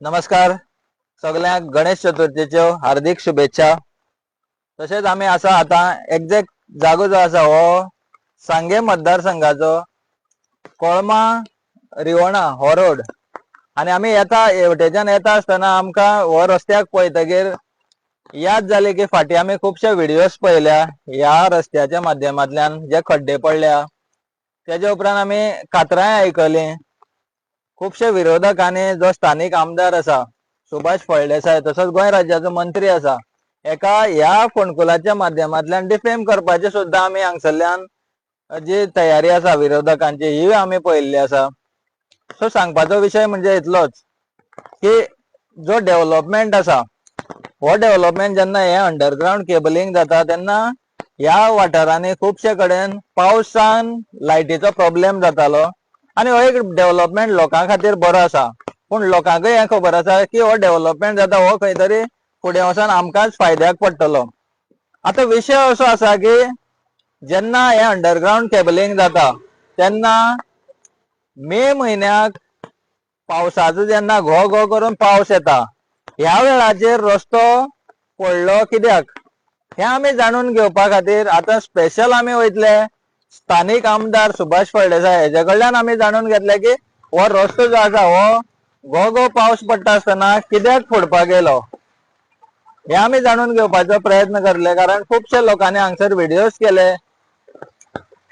नमस्कार. सगळ्यांक गणेश चतुर्थीच्यो हार्दिक शुभेच्छा. तशेंच आमी आसा आतां एक्झॅक्ट जागो जो आसा हो सांगे मतदारसंघाचो कोळमा रिवणा हो रोड. आनी आमी येता हेवटेच्यान येता आसतना आमकां हो रस्त्याक पळयतकीर याद जाली की फाटीं आमी खुबशे व्हिडियोज पळयल्या. ह्या रस्त्याच्या माध्यमांतल्यान जे खड्डे पडल्या. तेज्या उपरांत आमी कातरांय आयकलीं खुबशे विरोधक जो स्थानीक आमदार आसा सुभाष फळदेसाय तसोच गोंय राज्याचो मंत्री आसा एका ह्या फोंडकुलाच्या माध्यमांतल्यान डिफेम करपाचे सुद्दां आमी हांगसरल्यान जी तयारी आसा विरोधकांची ही आमी पळयल्ली आसा सो सांगपाचो विशय म्हणजे इतलोच की जो डेव्हलपमेंट आसा हो डेव्हलपमेंट जेन्ना हे अंडरग्रावंड केबलिंग जाता तेन्ना ह्या वाठारांनी खुबशे कडेन पावसान लायटीचो प्रॉब्लेम जातालो. आनी हो एक डेव्हलपमेंट लोकां खातीर बरो आसा. पूण लोकांकय हें खबर आसा की हो डेव्हलपमेंट जाता हो खंय तरी फुडें वचोन आमकांच फायद्याक पडटलो. आतां विशय असो आसा की जेन्ना हे अंडरग्राउंड केबलिंग जाता तेन्ना मे म्हयन्याक पावसाचो जेन्ना घो घो करून पावस येता ह्या वेळाचेर रस्तो पडलो कित्याक? हे आमी जाणून घेवपा खातीर आतां स्पेशल आमी वयतले स्थानीक आमदार सुभाष फळदेसाय हेजे कडल्यान आमी जाणून घेतले की हो रस्तो जो आसा हो गो गो पावस पडटा आसतना कित्याक फोडपाक येलो हे आमी जाणून घेवपाचो प्रयत्न करले कारण खुबशे लोकांनी हांगसर व्हिडियोज केले.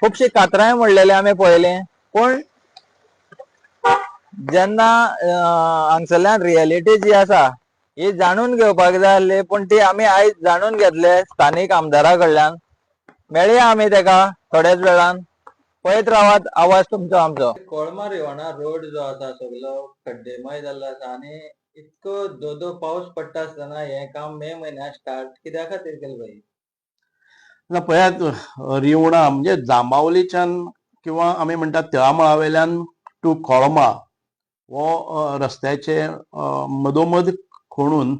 खुबशीं कातरांय म्हणलेली आमी पळयले. पूण जेन्ना अं, हांगसरल्यान रियलिटी जी आसा ही जाणून घेवपाक जाय आसली पूण ती आमी आयज जाणून घेतले स्थानीक आमदारा कडल्यान मेळया आमी तेका थोड्याच वेळान. पळयत रावात आवाज तुमचो आमचो. कोळमार रिवणा रोड जो आसा सगळो खड्डेमय जाल्लो आसा आनी इतको दो दो पावस पडटा आसतना हे काम मे म्हयन्यात स्टार्ट कित्या खातीर केलें भाई ना पळयात रिवणा म्हणजे जांबावलीच्यान किंवा आमी म्हणटात तिळामळा वयल्यान टू कोळमा हो रस्त्याचे मदोमद खणून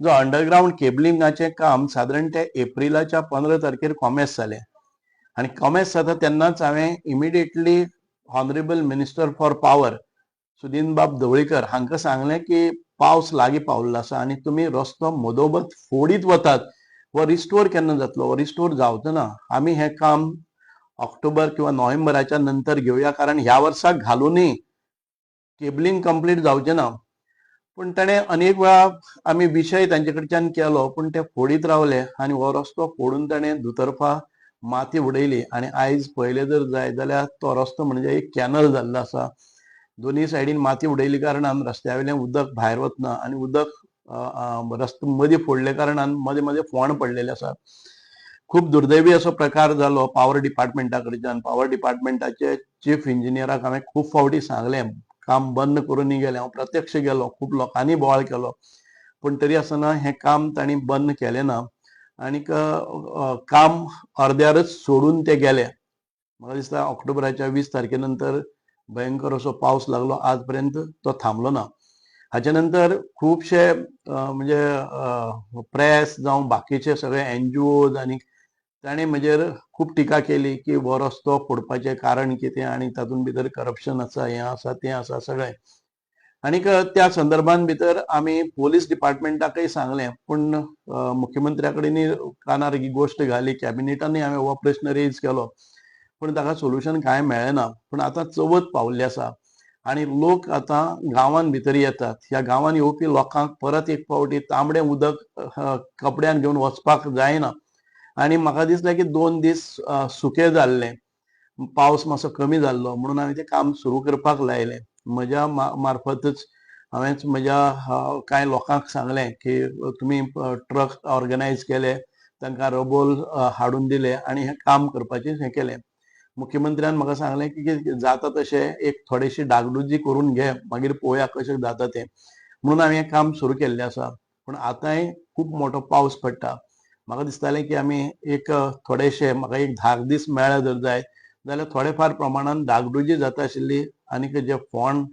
जो अंडरग्राउंड केबलिंगाचें काम सादारण ते एप्रिलाच्या पंदरा तारखेर कॉमेस जालें आनी कॉमेस जाता तेन्नाच हांवें immediately honourable minister for power Sudin Bab Dhavalikar हांकां सांगलें की पावस लागीं पावल्लो आसा आनी तुमी रस्तो मदोमद फोडीत वतात हो रिस्टोर केन्ना जातलो? हो रिस्टोर जावचो ना. आमी हें काम ऑक्टोबर किंवा नोव्हेंबराच्या नंतर घेवया कारण ह्या वर्साक घालूनय केबलिंग कंप्लीट जावचें ना. पूण ताणें अनेक वेळा आमी विशय तांचे कडच्यान केलो पूण ते फोडीत रावले आनी हो रस्तो फोडून ताणें दुतर्फा माती उडयली आनी आयज पळयलें जर जाय जाल्यार तो रस्तो म्हणजे एक कॅनल जाल्लो आसा दोनी सायडीन माती उडयली कारणान रस्त्या वयलें उदक भायर वतना आनी उदक रस्तो मदीं फोडले कारणान मदें मदें फोंड पडलेले आसा खूब दुर्दैवी असो प्रकार जालो पावर डिपार्टमेंटा कडच्यान. पावर डिपार्टमेंटाचे चीफ इंजिनियराक हांवें खूब फावटी सांगलें. काम बंद करून गेले हांव प्रत्यक्ष गेलो खूब लोकांनी बोवाळ केलो. पूण तरी आसतना हें काम तांणी बंद केलें ना आनीक काम अर्द्यारच सोडून ते गेले. म्हाका दिसता ऑक्टोबराच्या वीस तारखे नंतर भयंकर असो पावस लागलो आज पर्यंत तो थांबलो ना. हाचे नंतर खुबशे म्हणजे प्रेस जावं बाकीचे सगळे एनजीओज आनी ताणें म्हजेर खूब टिका केली की बरो रस्तो फोडपाचें कारण कितें आनी तातूंत भितर करप्शन आसा हें आसा तें आसा सगळें आनीक त्या संदर्भान भितर आमी पोलीस डिपार्टमेंटाकय सांगलें पूण मुख्यमंत्र्या कडेनय कानार ही गोश्ट घाली कॅबिनेटानय हांवें हो प्रश्न रेज केलो. पूण ताका सोल्युशन कांय मेळ्ळें ना पूण आतां चवथ पावल्ली आसा आनी लोक आतां गांवांत भितर येतात. ह्या गांवांत येवपी लोकांक परत एक फावटी तांबडें उदक कपड्यान घेवन वचपाक जायना. आनी म्हाका दिसलें की दोन दीस सुकें सुके जाल्ले पावस मातसो कमी जाल्लो म्हणून हांवें तें काम सुरू करपाक लायलें. म्हज्या मा- मार्फतच हांवेंच म्हज्या कांय लोकांक सांगलें की तुमी ट्रक ऑर्गनायज केले तांकां रबोल हाडून दिले आनी हें काम करपाचें हें केलें. मुख्यमंत्र्यान म्हाका सांगलें की की जाता तशें एक थोडीशी डागडुजी करून घे. मागीर पळोवया कशें जाता तें. म्हणून हांवें हें काम सुरू केल्लें आसा. पूण आतांय खूब मोठो पावस पडटा. म्हाका दिसतालें की आमी एक थोडेशे म्हाका एक धा दीस मेळ्ळे जर जायत जाल्यार थोडे फार प्रमाणान डागडुजी जाता आशिल्ली आनीक जे फोंड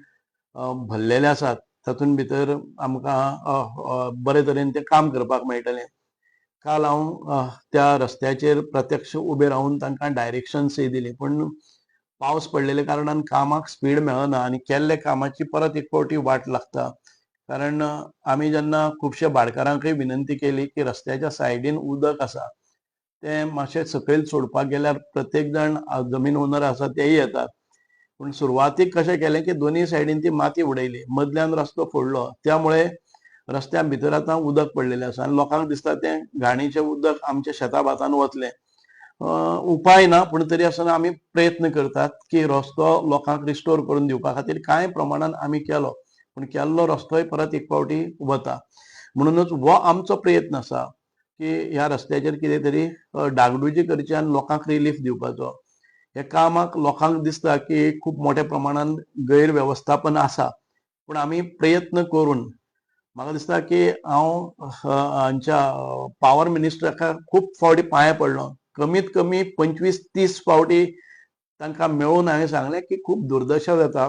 भरलेले आसात तातूंत भितर आमकां बरे तरेन तें काम करपाक मेळटलें. काल हांव त्या रस्त्याचेर प्रत्यक्ष उबें रावन तांकां डायरेक्शन्सय दिली पूण पावस पडलेल्या कारणान कामाक स्पीड मेळना आनी केल्ले कामाची परत एक फावटी वाट लागता. कारण आमी जेन्ना खुबशे भाडकारांकय विनंती केली की रस्त्याच्या सायडीन उदक आसा तें मातशें सकयल सोडपाक गेल्यार प्रत्येक जाण जमीन ओनर आसा तेय येतात. पूण सुरवातीक कशें केलें की दोनी सायडीन ती माती उडयली. मदल्यान रस्तो फोडलो. त्यामुळे रस्त्या भितर आतां उदक पडलेलें आसा आनी लोकांक दिसता तें घाणीचें उदक आमच्या शेता भातान वतलें उपाय ना पूण तरी आसतना आमी प्रयत्न करतात की रस्तो लोकांक रिस्टोर करून दिवपा खातीर कांय प्रमाणान आमी केलो. पूण केल्लो रस्तोय परत एक फावटी वता म्हणूनच हो आमचो प्रयत्न आसा की ह्या रस्त्याचेर कितें तरी डागडुजी करची आनी लोकांक रिलीफ दिवपाचो. हे कामाक लोकांक दिसता की खूब मोठ्या प्रमाणान गैरव्यवस्थापन आसा. पूण आमी प्रयत्न करून म्हाका दिसता की हांव हांच्या पावर मिनिस्टराक खूब फावटी पांयां पडलो. कमीत कमी पंचवीस तीस फावटी तांकां मेळून हांवें सांगलें की खूब दुर्दशा जाता.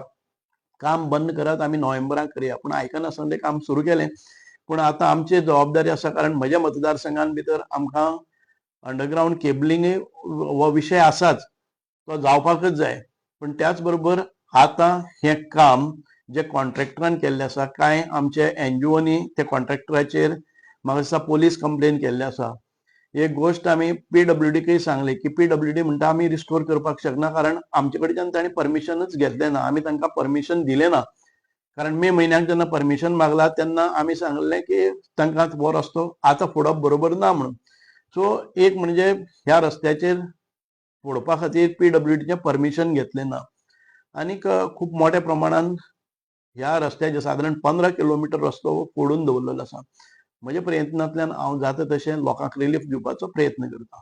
काम बंद करत आमी नोव्हेंबरात करया. पूण आयकनासतना तें काम सुरू केलें. पूण आतां आमची जबाबदारी आसा कारण म्हज्या मतदारसंघान भितर आमकां अंडरग्रावंड केबलिंग हो विशय आसाच तो जावपाकच जाय. पूण त्याच बरोबर आतां हें काम जे कॉन्ट्रॅक्टरान केल्लें आसा कांय आमचे एनजीओनी ते कॉन्ट्रॅक्टराचेर म्हाका दिसता पोलीस कंप्लेन केल्ले आसा एक गोश्ट आमी पीडब्ल्यू डीकय सांगली की पीडब्ल्यू डी म्हणटा आमी रिस्टोर करपाक शकना कारण आमचे कडच्यान तांणी परमिशनच घेतलें ना आमी तांकां परमिशन दिलें ना. कारण मे म्हयन्याक जेन्ना परमिशन मागला तेन्ना आमी सांगलें की तांकां हो रस्तो आतां फोडप बरोबर ना म्हणून. सो एक म्हणजे ह्या रस्त्याचेर फोडपा खातीर पीडब्ल्यू डीचें परमिशन घेतलें ना. आनीक खूप खूब मोठ्या प्रमाणान ह्या रस्त्याचे सादारण पंदरा किलोमिटर रस्तो फोडून दवरलेलो आसा म्हज्या प्रयत्नांतल्यान हांव जाता तशें लोकांक रिलीफ दिवपाचो प्रयत्न करतां.